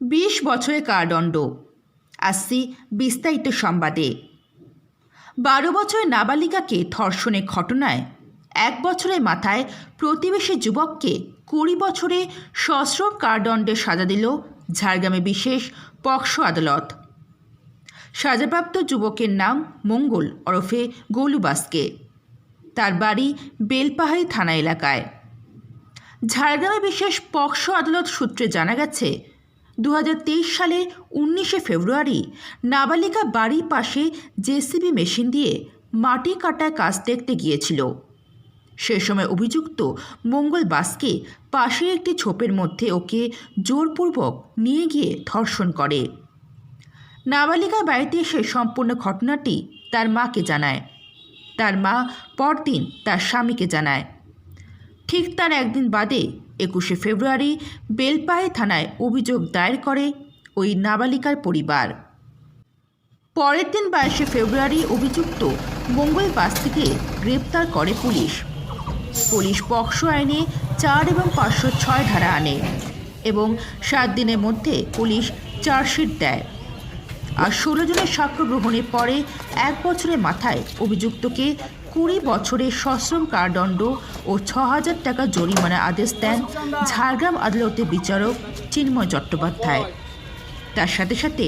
বিশ বছরের কারাদণ্ড। আসছি বিস্তারিত সংবাদে। বারো বছরের নাবালিকাকে ধর্ষণের ঘটনায় এক বছরের মাথায় প্রতিবেশী যুবককে কুড়ি বছরে সশ্রম কারাদণ্ডের সাজা দিল ঝাড়গ্রামে বিশেষ পক্সো আদালত। সাজাপ্রাপ্ত যুবকের নাম মঙ্গল ওরফে গোলু বাস্কে। তার বাড়ি বেলপাহাড়ি থানা এলাকায়। ঝাড়গ্রামে বিশেষ পক্সো আদালত সূত্রে জানা গেছে দু হাজার তেইশ সালে উনিশে ফেব্রুয়ারি নাবালিকা বাড়ির পাশে জেসিবি মেশিন দিয়ে মাটি কাটায় কাজ দেখতে গিয়েছিল। সে সময় অভিযুক্ত মঙ্গল বাসকে পাশের একটি ছোপের মধ্যে ওকে জোরপূর্বক নিয়ে গিয়ে ধর্ষণ করে। নাবালিকা বাড়িতে এসে সম্পূর্ণ ঘটনাটি তার মাকে জানায়। তার মা পরদিন তার স্বামীকে জানায়। ঠিক তার একদিন বাদে একুশে ফেব্রুয়ারি বেলপাহাড়ি থানায় অভিযোগ দায়ের করে ওই নাবালিকার পরিবার। পরের দিন বাইশে ফেব্রুয়ারি অভিযুক্ত মঙ্গল থেকে গ্রেপ্তার করে পুলিশ। পুলিশ পক্সো আইনে চার এবং পাঁচশো ছয় ধারা আনে এবং সাত দিনের মধ্যে পুলিশ চার্জশিট দেয়। আর ষোলো জনের সাক্ষ্য গ্রহণের পরে এক বছরের মাথায় অভিযুক্তকে কুড়ি বছরের সশ্রম কারাদণ্ড ও ছ হাজার টাকা জরিমানা আদেশ দেন ঝাড়গ্রাম আদালতের বিচারক চিন্ময় চট্টোপাধ্যায়। তার সাথে সাথে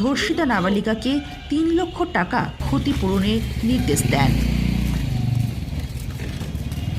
ধর্ষিতা নাবালিকাকে তিন লক্ষ টাকা ক্ষতিপূরণের নির্দেশ দেন।